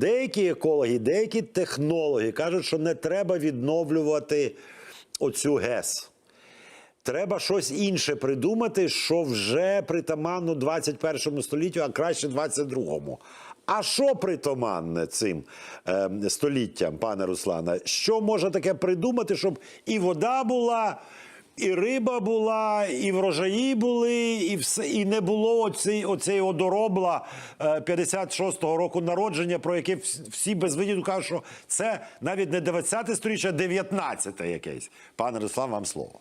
деякі екологи, деякі технологи кажуть, що не треба відновлювати оцю ГЕС. Треба щось інше придумати, що вже притаманно 21 століттю, а краще 22-му. А що притаманне цим е, століттям, пане Руслане? Що можна таке придумати, щоб і вода була, і риба була, і врожаї були, і все, і не було оцей, оцей одоробла е, 56-го року народження, про яке всі без винятку кажуть, що це навіть не 20 сторіччя, а 19 якесь. Пане Руслан, вам слово.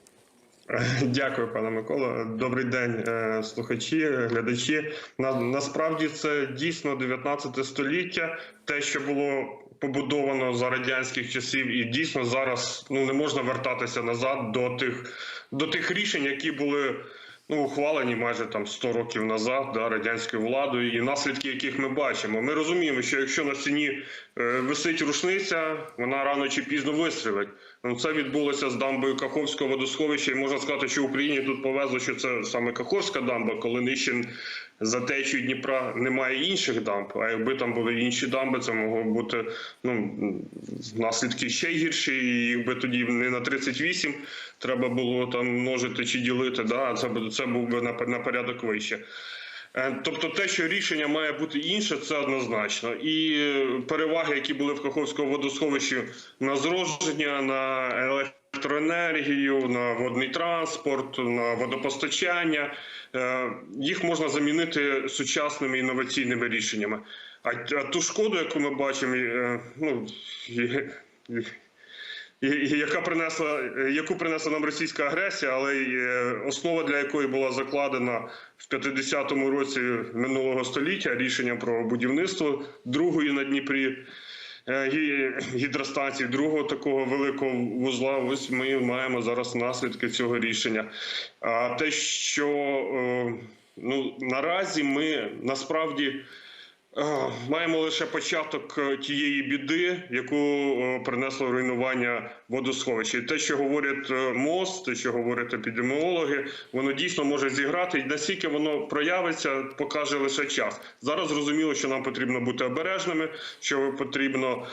Дякую, пане Микола. Добрий день, е, слухачі, глядачі. На, насправді це дійсно 19 століття, те, що було побудовано за радянських часів, і дійсно зараз ну не можна вертатися назад до тих до тих рішень, які були. Ну, ухвалені майже там 100 років назад да, радянською владою, і наслідки, яких ми бачимо. Ми розуміємо, що якщо на стіні е, висить рушниця, вона рано чи пізно вистрілить. Ну, це відбулося з дамбою Каховського водосховища, і можна сказати, що Україні тут повезло, що це саме Каховська дамба, коли нижче за течією Дніпра немає інших дамб. А якби там були інші дамби, це могло бути ну наслідки ще гірші. І якби тоді не на 38 треба було там множити чи ділити. Да, це це був би на, порядок вище. Е, Тобто, те, що рішення має бути інше, це однозначно. І переваги, які були в Каховському водосховищі на зроження, на електроенергію, на водний транспорт, на водопостачання, е, їх можна замінити сучасними інноваційними рішеннями. А, ту шкоду, яку ми бачимо, е, ну яка принесла, яку принесла нам російська агресія, але е, основа для якої була закладена в 50-му році минулого століття рішенням про будівництво другої на Дніпрі е, гі- гідростанції, другого такого великого вузла. Ось ми маємо зараз наслідки цього рішення. А те, що е, ну наразі ми насправді. Е, Маємо лише початок е, тієї біди, яку е, принесло руйнування водосховища. І те, що говорять МОЗ, те, що говорять епідеміологи, воно дійсно може зіграти. І наскільки воно проявиться, покаже лише час. Зараз зрозуміло, що нам потрібно бути обережними, що потрібно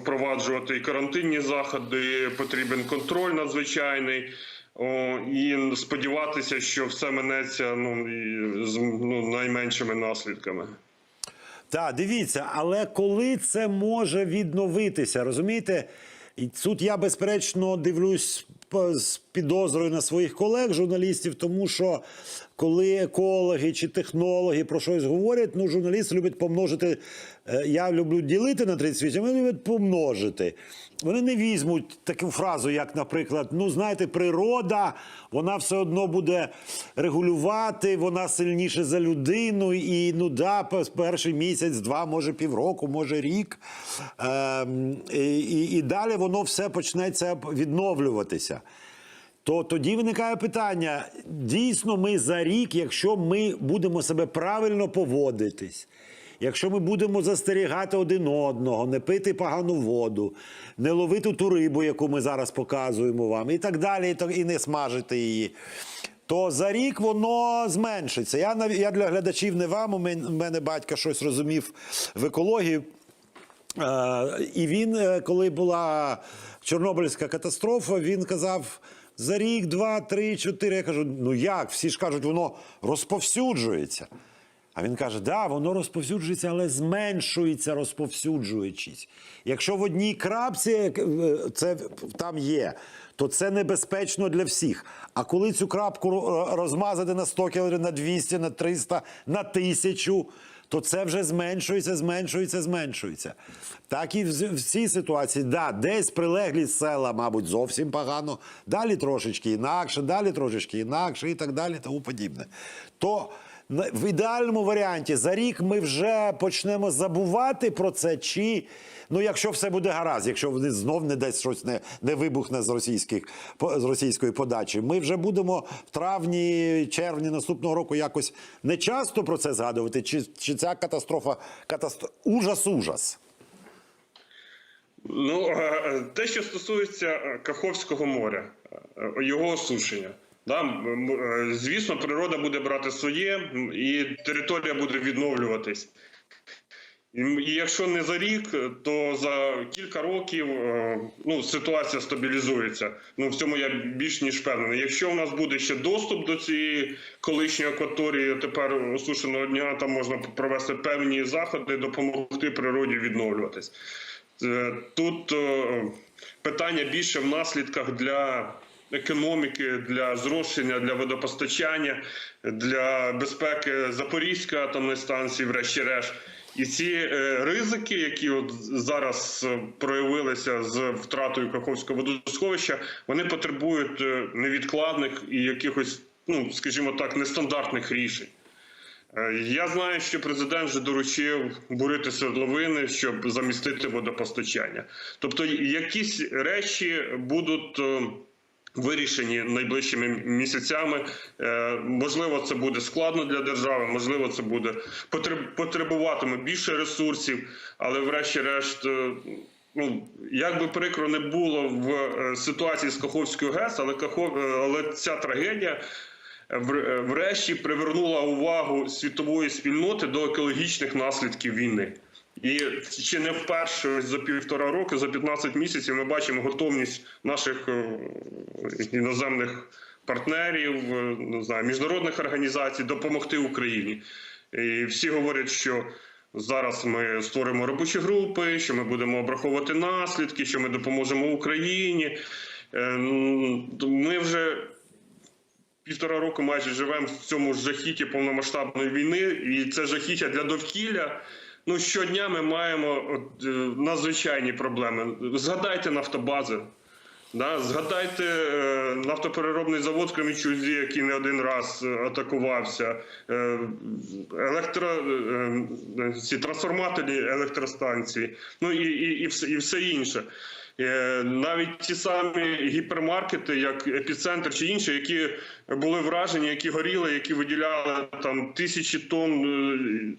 впроваджувати і карантинні заходи, потрібен контроль надзвичайний. О, і сподіватися, що все минеться ну, і з ну, найменшими наслідками. Так, дивіться, але коли це може відновитися, розумієте? І тут я безперечно дивлюсь з підозрою на своїх колег, журналістів, тому що коли екологи чи технологи про щось говорять, ну журналісти люблять помножити. е, Я люблю ділити на 38, вони люблять помножити. Вони не візьмуть таку фразу, як, наприклад, ну знаєте, природа, вона все одно буде регулювати, вона сильніше за людину, і ну да, перший місяць, два, може півроку, може рік. І, і, і далі воно все почнеться відновлюватися. То тоді виникає питання: дійсно, ми за рік, якщо ми будемо себе правильно поводитись, якщо ми будемо застерігати один одного, не пити погану воду, не ловити ту рибу, яку ми зараз показуємо вам, і так далі, і не смажити її. То за рік воно зменшиться. Я я для глядачів не вам. У мен- у мене батько щось розумів в екології. Е, І він, е, коли була Чорнобильська катастрофа, він казав: за рік, два, три, чотири. Я кажу: ну як? Всі ж кажуть, воно розповсюджується. А він каже: да, воно розповсюджується, але зменшується, розповсюджуючись. Якщо в одній крапці е, це там є, то це небезпечно для всіх. А коли цю крапку розмазати на 100 кілометрів, на 200, на 300, на 1000, то це вже зменшується, зменшується, зменшується. Так і в, цій ситуації, да, десь прилеглі села, мабуть, зовсім погано, далі трошечки інакше, далі трошечки інакше і так далі, тому подібне. То в ідеальному варіанті за рік ми вже почнемо забувати про це, чи ну, якщо все буде гаразд, якщо вони знов не десь щось не, не вибухне з російських з російської подачі, ми вже будемо в травні, червні наступного року якось не часто про це згадувати, чи, чи ця катастрофа катастро... ужас, ужас. Ну, е, те, що стосується е, Каховського моря, е, його осушення. Да, е, звісно, природа буде брати своє, і територія буде відновлюватись. І якщо не за рік, то за кілька років е, ну, ситуація стабілізується. Ну в цьому я більш ніж впевнений. Якщо у нас буде ще доступ до цієї колишньої акваторії, тепер осушеного дня, там можна провести певні заходи, допомогти природі відновлюватись. Е, Тут питання більше в наслідках для економіки, для зрошення, для водопостачання, для безпеки Запорізької атомної станції, врешті-решт. І ці е, ризики, які от зараз е, проявилися з втратою Каховського водосховища, вони потребують е, невідкладних і якихось, ну скажімо так, нестандартних рішень. Я знаю, що президент вже доручив бурити свердловини, щоб замістити водопостачання. Тобто, якісь речі будуть вирішені найближчими місяцями. Е, Можливо, це буде складно для держави, можливо, це буде потреб- потребуватиме більше ресурсів, але врешті-решт. е, Ну, як би прикро не було в е, ситуації з Каховською ГЕС, але Кахов, але ця трагедія вр- врешті привернула увагу світової спільноти до екологічних наслідків війни. І ще не вперше за півтора року, за 15 місяців, ми бачимо готовність наших е, іноземних партнерів, е, не знаю, міжнародних організацій допомогти Україні. І всі говорять, що зараз ми створимо робочі групи, що ми будемо обраховувати наслідки, що ми допоможемо Україні. Е, Ми вже півтора року майже живемо в цьому жахіті повномасштабної війни, і це жахіття для довкілля. Ну щодня ми маємо е, надзвичайні проблеми. Згадайте нафтобази. Да, згадайте е, нафтопереробний завод в Кремічузі, який не один раз е, атакувався, е, електро, е, е, ці трансформаторні електростанції, ну і, і, і, все, і все інше. Е, Навіть ті самі гіпермаркети, як епіцентр чи інші, які були вражені, які горіли, які виділяли там тисячі тонн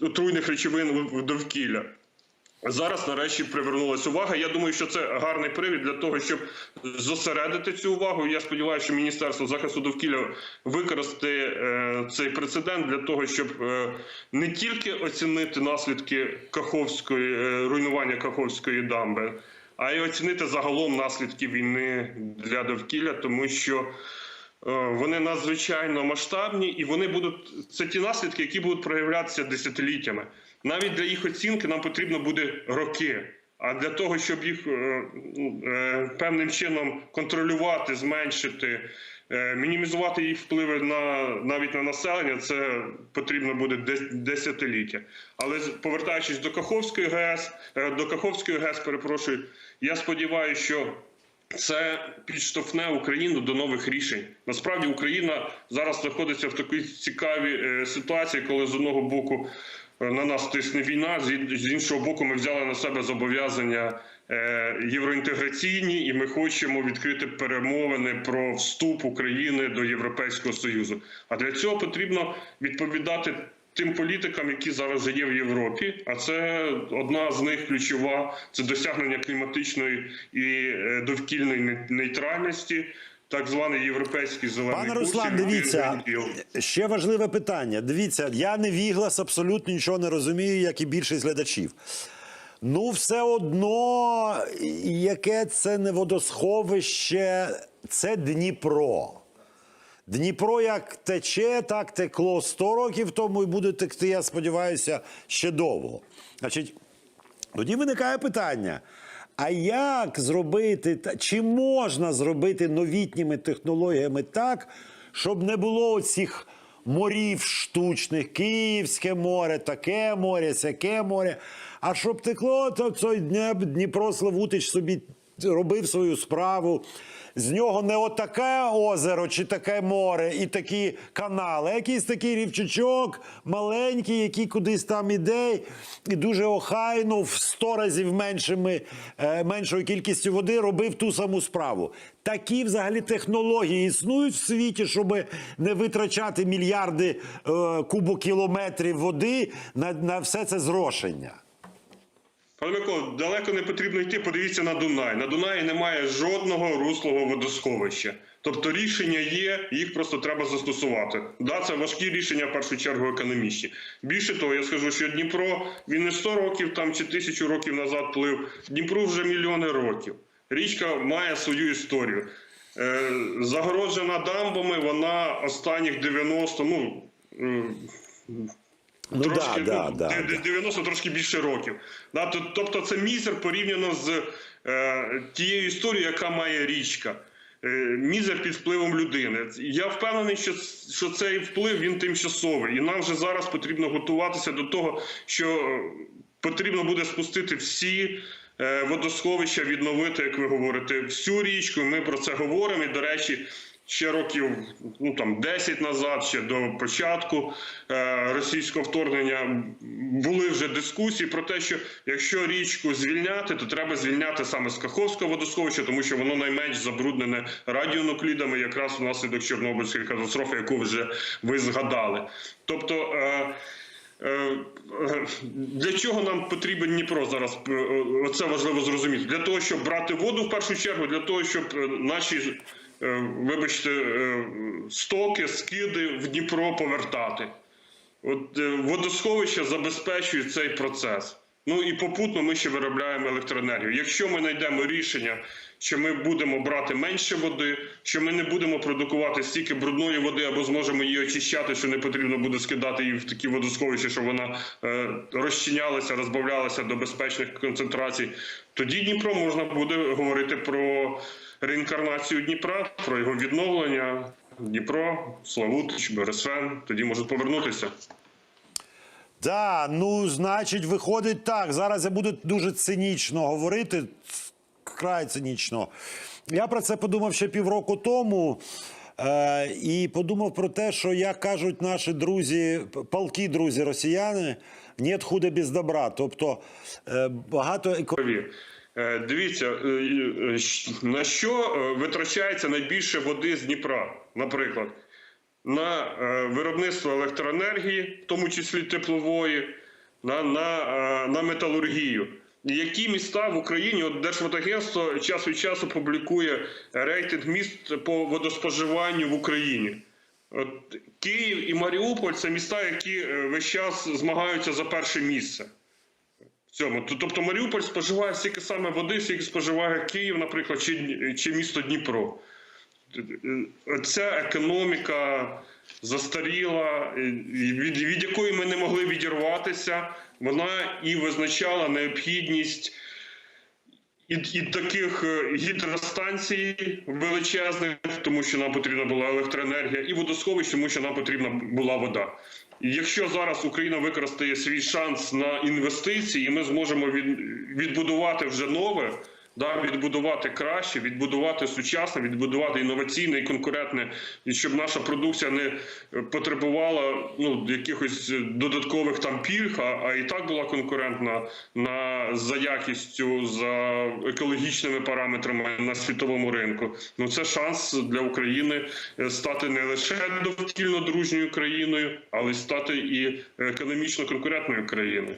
е, отруйних речовин довкілля. Зараз нарешті привернулася увага. Я думаю, що це гарний привід для того, щоб зосередити цю увагу. Я сподіваюся, що Міністерство захисту довкілля використає е, цей прецедент для того, щоб е, не тільки оцінити наслідки Каховської е, руйнування Каховської дамби, а й оцінити загалом наслідки війни для довкілля, тому що. Е, Вони надзвичайно масштабні, і вони будуть це ті наслідки, які будуть проявлятися десятиліттями. Навіть для їх оцінки нам потрібно буде роки. А для того, щоб їх е, е, певним чином контролювати, зменшити, е, мінімізувати їх впливи на навіть на населення, це потрібно буде дес- десятиліття. Але повертаючись до Каховської ГЕС, до Каховської ГЕС, перепрошую, я сподіваюся, що це підштовхне Україну до нових рішень. Насправді Україна зараз знаходиться в такій цікавій е, ситуації, коли з одного боку е, на нас тисне війна, з іншого боку, ми взяли на себе зобов'язання е, євроінтеграційні, і ми хочемо відкрити перемовини про вступ України до Європейського союзу. А для цього потрібно відповідати. Тим політикам, які зараз є в Європі, а це одна з них ключова це досягнення кліматичної і е, довкільної нейтральності, так званий європейський зелений Пане Руслан, дивіться, ще важливе питання. Дивіться, я не віглас, абсолютно нічого не розумію, як і більшість глядачів. Ну, все одно, яке це не водосховище, це Дніпро. Дніпро як тече, так текло 100 років тому і буде текти, я сподіваюся, ще довго. Значить, тоді виникає питання: а як зробити, чи можна зробити новітніми технологіями так, щоб не було цих морів штучних, Київське море, таке море, сяке море, а щоб текло, то цей Дніпро Славутич собі робив свою справу. З нього не отаке озеро чи таке море і такі канали, якийсь такий рівчачок маленький, який кудись там іде, і дуже охайно в 100 разів меншими, е, меншою кількістю води робив ту саму справу. Такі взагалі технології існують в світі, щоб не витрачати мільярди е, кубокілометрів води на, на все це зрошення. Пане Миколо, далеко не потрібно йти. Подивіться на Дунай. На Дунаї немає жодного руслого водосховища. Тобто рішення є, їх просто треба застосувати. Да, це важкі рішення в першу чергу економічні. Більше того, я скажу, що Дніпро він не 100 років там чи тисячу років назад плив. Дніпру вже мільйони років. Річка має свою історію. Е, загороджена дамбами, вона останніх 90, ну. е, Ну трошки, да, ну, да, де- да. трошки більше років. Да, тобто це мізер порівняно з е, тією історією, яка має річка. Е, мізер під впливом людини. Я впевнений, що, що цей вплив він тимчасовий, і нам вже зараз потрібно готуватися до того, що потрібно буде спустити всі. е, Водосховища відновити, як ви говорите, всю річку. Ми про це говоримо. І, до речі, ще років ну там 10 назад, ще до початку е, російського вторгнення, були вже дискусії про те, що якщо річку звільняти, то треба звільняти саме з Каховського водосховища, тому що воно найменш забруднене радіонуклідами, якраз внаслідок Чорнобильської катастрофи, яку вже ви згадали. Тобто. Е, Е, Для чого нам потрібен Дніпро зараз? Е, Оце важливо зрозуміти. Для того, щоб брати воду в першу чергу, для того, щоб е, наші, вибачте, е, стоки, скиди в Дніпро повертати. От е, водосховища забезпечують цей процес. Ну і попутно ми ще виробляємо електроенергію. Якщо ми знайдемо рішення, що ми будемо брати менше води, що ми не будемо продукувати стільки брудної води або зможемо її очищати, що не потрібно буде скидати її в такі водосховища, щоб вона е, розчинялася, розбавлялася до безпечних концентрацій, тоді Дніпро можна буде говорити про реінкарнацію Дніпра, про його відновлення. Дніпро, Славутич, Бересвен тоді можуть повернутися. Да, ну значить, виходить так. Зараз я буду дуже цинічно говорити. Край цинічно. Я про це подумав ще півроку тому. Е, і подумав про те, що як кажуть наші друзі, палки друзі росіяни, нет худа без добра. Тобто е, багато еко... Е, Дивіться, е, е, на що витрачається найбільше води з Дніпра, наприклад, на виробництво електроенергії, в тому числі теплової, на, на, на металургію. Які міста в Україні, от Держводагентство час від часу публікує рейтинг міст по водоспоживанню в Україні. От Київ і Маріуполь це міста, які весь час змагаються за перше місце в цьому. Тобто Маріуполь споживає стільки саме води, скільки споживає Київ, наприклад, чи, чи місто Дніпро. Ця економіка застаріла, від, від якої ми не могли відірватися, вона і визначала необхідність і, і таких е, гідростанцій величезних, тому що нам потрібна була електроенергія, і водосховищ, тому що нам потрібна була вода. Якщо зараз Україна використає свій шанс на інвестиції, і ми зможемо від, відбудувати вже нове. Да, відбудувати краще, відбудувати сучасне, відбудувати інноваційне і конкурентне, і щоб наша продукція не е, потребувала ну якихось додаткових там пільг, а, а і так була конкурентна на за якістю, за екологічними параметрами на світовому ринку. Ну це шанс для України е, стати не лише довкільно дружньою країною, але й стати і економічно конкурентною країною.